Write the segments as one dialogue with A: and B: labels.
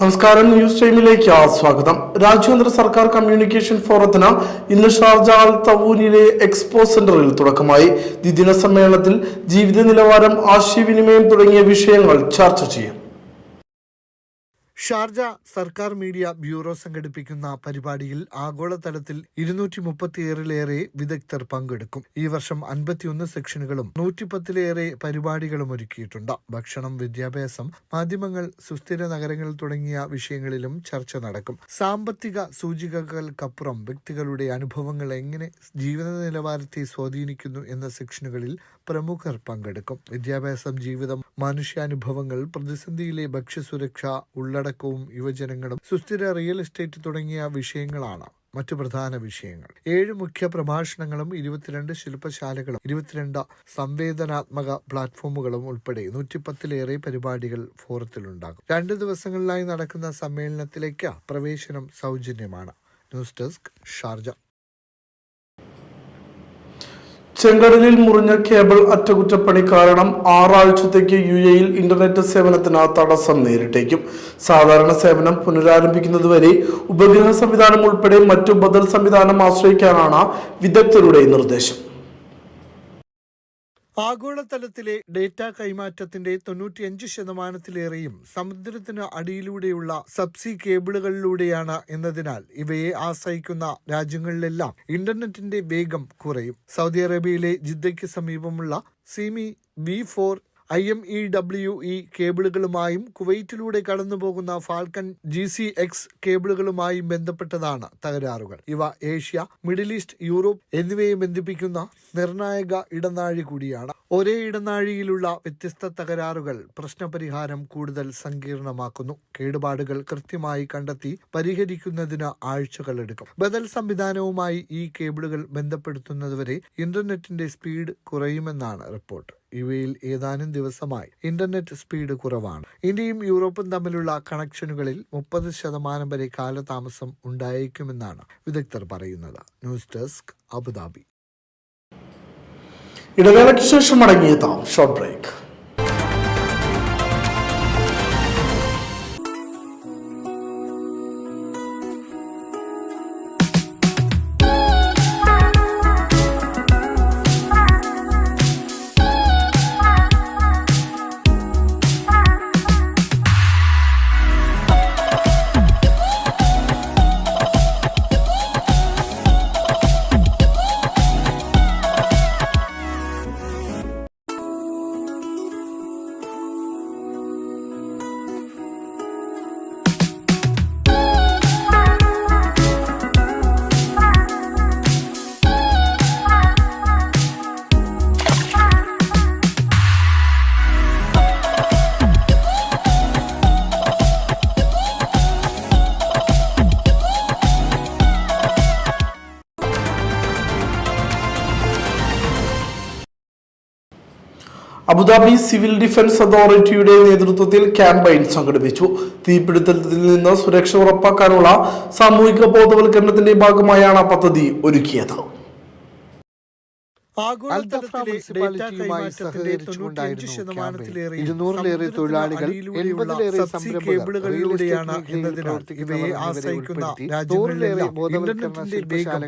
A: നമസ്കാരം ന്യൂസ് ടൈമിലേക്ക് സ്വാഗതം. രാജ്യാന്തര സർക്കാർ കമ്മ്യൂണിക്കേഷൻ ഫോറത്തിന് ഇന്ന് ഷാർജ അൽ തവൂനിലെ എക്സ്പോ സെന്ററിൽ തുടക്കമായി. ദ്വിദിന സമ്മേളനത്തിൽ ജീവിത നിലവാരം ആശയവിനിമയം തുടങ്ങിയ വിഷയങ്ങൾ ചർച്ച ചെയ്യും.
B: ഷാർജ സർക്കാർ മീഡിയ ബ്യൂറോ സംഘടിപ്പിക്കുന്ന പരിപാടിയിൽ ആഗോളതലത്തിൽ ഇരുന്നൂറ്റി മുപ്പത്തിയേറിലേറെ വിദഗ്ധർ പങ്കെടുക്കും. ഈ വർഷം അൻപത്തിയൊന്ന് സെക്ഷനുകളും നൂറ്റിപ്പത്തിലേറെ പരിപാടികളും ഒരുക്കിയിട്ടുണ്ട്. ഭക്ഷണം വിദ്യാഭ്യാസം മാധ്യമങ്ങൾ സുസ്ഥിര നഗരങ്ങൾ തുടങ്ങിയ വിഷയങ്ങളിലും ചർച്ച നടക്കും. സാമ്പത്തിക സൂചികകൾക്കപ്പുറം വ്യക്തികളുടെ അനുഭവങ്ങൾ എങ്ങനെ ജീവിത നിലവാരത്തെ സ്വാധീനിക്കുന്നു എന്ന സെക്ഷനുകളിൽ പ്രമുഖർ പങ്കെടുക്കും. വിദ്യാഭ്യാസം ജീവിതം മനുഷ്യാനുഭവങ്ങൾ പ്രതിസന്ധിയിലെ ഭക്ഷ്യസുരക്ഷ ഉള്ളടക്കവും യുവജനങ്ങളും സുസ്ഥിര റിയൽ എസ്റ്റേറ്റ് തുടങ്ങിയ വിഷയങ്ങളാണ് മറ്റു പ്രധാന വിഷയങ്ങൾ. ഏഴ് മുഖ്യ പ്രഭാഷണങ്ങളും ഇരുപത്തിരണ്ട് ശില്പശാലകളും ഇരുപത്തിരണ്ട് സംവേദനാത്മക പ്ലാറ്റ്ഫോമുകളും ഉൾപ്പെടെ നൂറ്റിപ്പത്തിലേറെ പരിപാടികൾ ഫോറത്തിലുണ്ടാകും. രണ്ട് ദിവസങ്ങളിലായി നടക്കുന്ന സമ്മേളനത്തിലേക്ക് പ്രവേശനം സൗജന്യമാണ്. News desk Sharjah.
A: ചെങ്കടലിൽ മുറിഞ്ഞ കേബിൾ അറ്റകുറ്റപ്പണി കാരണം ആറാഴ്ചത്തേക്ക് യു എയിൽ ഇന്റർനെറ്റ് സേവനത്തിന് തടസ്സം നേരിട്ടേക്കും. സാധാരണ സേവനം പുനരാരംഭിക്കുന്നതുവരെ ഉപഗ്രഹ സംവിധാനം ഉൾപ്പെടെ മറ്റു ബദൽ സംവിധാനം ആശ്രയിക്കാനാണ് വിദഗ്ധരുടെ നിർദ്ദേശം.
B: ആഗോളതലത്തിലെ ഡേറ്റ കൈമാറ്റത്തിന്റെ തൊണ്ണൂറ്റിയഞ്ച് ശതമാനത്തിലേറെയും സമുദ്രത്തിന് അടിയിലൂടെയുള്ള സബ്സി കേബിളുകളിലൂടെയാണ് എന്നതിനാൽ ഇവയെ ആശ്രയിക്കുന്ന രാജ്യങ്ങളിലെല്ലാം ഇന്റർനെറ്റിന്റെ വേഗം കുറയും. സൗദി അറേബ്യയിലെ ജിദ്ദയ്ക്ക് സമീപമുള്ള Simi B four I M E W E കേബിളുകളുമായും കുവൈറ്റിലൂടെ കടന്നുപോകുന്ന ഫാൽക്കൺ ജി സി എക്സ് കേബിളുകളുമായും ബന്ധപ്പെട്ടതാണ് തകരാറുകൾ. ഇവ ഏഷ്യ മിഡിൽ ഈസ്റ്റ് യൂറോപ്പ് എന്നിവയെ ബന്ധിപ്പിക്കുന്ന നിർണായക ഇടനാഴി കൂടിയാണ്. ഒരേ ഇടനാഴിയിലുള്ള വ്യത്യസ്ത തകരാറുകൾ പ്രശ്നപരിഹാരം കൂടുതൽ സങ്കീർണമാക്കുന്നു. കേടുപാടുകൾ കൃത്യമായി കണ്ടെത്തി പരിഹരിക്കുന്നതിന് ആഴ്ചകളെടുക്കും ബദൽ സംവിധാനവുമായി ഈ കേബിളുകൾ ബന്ധപ്പെടുത്തുന്നതുവരെ ഇന്റർനെറ്റിന്റെ സ്പീഡ് കുറയുമെന്നാണ് റിപ്പോർട്ട്. ഇവയിൽ ഏതാനും ദിവസമായി ഇന്റർനെറ്റ് സ്പീഡ് കുറവാണ്. ഇന്ത്യയും യൂറോപ്പും തമ്മിലുള്ള കണക്ഷനുകളിൽ മുപ്പത് ശതമാനം വരെ കാലതാമസം ഉണ്ടായേക്കുമെന്നാണ് വിദഗ്ധർ പറയുന്നത്. News desk Abu Dhabi.
A: ഇടവേളയ്ക്ക് ശേഷം മടങ്ങിയെത്താം short break. Abu Dhabi civil defence അതോറിറ്റിയുടെ നേതൃത്വത്തിൽ ക്യാമ്പയിൻ സംഘടിപ്പിച്ചു. തീപിടുത്തത്തിൽ നിന്ന് സുരക്ഷ ഉറപ്പാക്കാനുള്ള സാമൂഹിക ബോധവൽക്കരണത്തിന്റെ ഭാഗമായാണ് പദ്ധതി ഒരുക്കിയത്
B: ആഗോളതലത്തിലെ ഡേറ്റ കൈമാറ്റത്തിന്റെ തൊണ്ണൂറ്റിയഞ്ച് ശതമാനത്തിലേറെ
C: ഇരുന്നൂറിലേറെ തൊഴിലാളികൾ എൺപതിലേറെ
B: എന്നതിനാൽ ഇവയെ ആശ്രയിക്കുന്ന രാജ്യങ്ങളിലെല്ലാം ഇന്റർനെറ്റിന്റെ വേഗം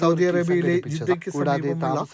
B: സൗദി അറേബ്യയിലെ ജിദ്ദയ്ക്ക്
C: കൂടാതെ
B: സമീപമുള്ള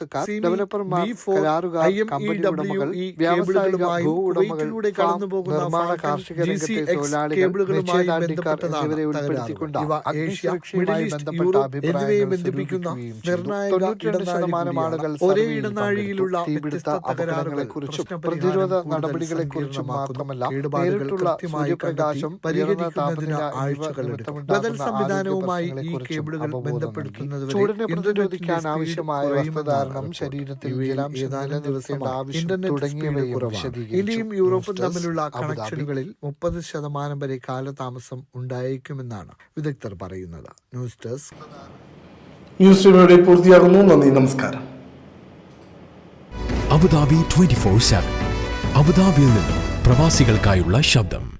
C: ഡെവലപ്പർമാർ കരാറുകാർ കമ്പനി
B: ഡബ്ല്യു
C: ഉടമകൾ
B: ഇ
C: വ്യാവസായിക
B: കേബിളുകളുമായും
C: ഭൂവുടമകൾ
B: കുവൈറ്റിലൂടെ
C: ഫാം,
B: കടന്നുപോകുന്ന
C: നിർമ്മാണ
B: ഫാൽക്കൺ
C: കാർഷിക രംഗത്തെ തൊഴിലാളികൾ
B: കേബിളുകളുമായി
C: നിശ്ചയദാർഢ്യക്കാർ
B: ബന്ധപ്പെട്ടതാണ്
C: എന്നിവരെ ഉൾപ്പെടുത്തിക്കൊണ്ട്
B: ഇവ ഏഷ്യ
C: അഗ്നിസുരക്ഷയുമായി
B: മിഡിൽ ഈസ്റ്റ്
C: ബന്ധപ്പെട്ട
B: യൂറോപ്പ് എന്നിവയെ
C: അഭിപ്രായങ്ങൾ സ്വീകരിക്കുകയും ചെയ്തു. തൊണ്ണൂറ്റിരണ്ട് ശതമാനം ആളുകൾ
B: ഇടനാഴികൂടിയാണ്. ഒരേ ഇടനാഴിയിലുള്ള.
C: തീപിടുത്ത അപകടങ്ങളെക്കുറിച്ചും പ്രതിരോധ
B: നടപടികളെ
C: നടപടികളെക്കുറിച്ചും. മാത്രമല്ല
B: കേടുപാടുകൾ
C: നേരിട്ടുള്ള
B: കൃത്യമായി
C: സൂര്യപ്രകാശം
B: പരിഹരിക്കുന്നതിന്
C: എന്നിവ
B: ബദൽ സംവിധാനവുമായി ഈ കേബിളുകൾ
C: ബന്ധപ്പെടുത്തുന്നത്
B: ബന്ധപ്പെടുത്തുന്നതുവരെ
C: ചൂടിനെ പ്രതിരോധിക്കാൻ ആവശ്യമായ വസ്ത്രധാരണം ശരീരത്തിൽ ജലാംശം നിലനിർത്തേണ്ട ആവശ്യം തുടങ്ങിയവയും വിശദീകരിച്ചു.
B: ഇന്ത്യയും യൂറോപ്പും
C: ന്യൂസ് ഡെസ്ക്
B: തമ്മിലുള്ള. കണക്ഷനുകളിൽ മുപ്പത് ശതമാനം വരെ കാലതാമസം ഉണ്ടായേക്കുമെന്നാണ് വിദഗ്ധർ പറയുന്നത് ന്യൂസ് ഡെസ്ക്
A: ന്യൂസ് ടീമിയുടെ പൂർത്തിയാകുന്നു നന്ദി നമസ്കാരം
D: അബുദാബി ട്വന്റി ഫോർ സെവൻ അബുദാബിയിൽ നിന്നും പ്രവാസികൾക്കായുള്ള ശബ്ദം.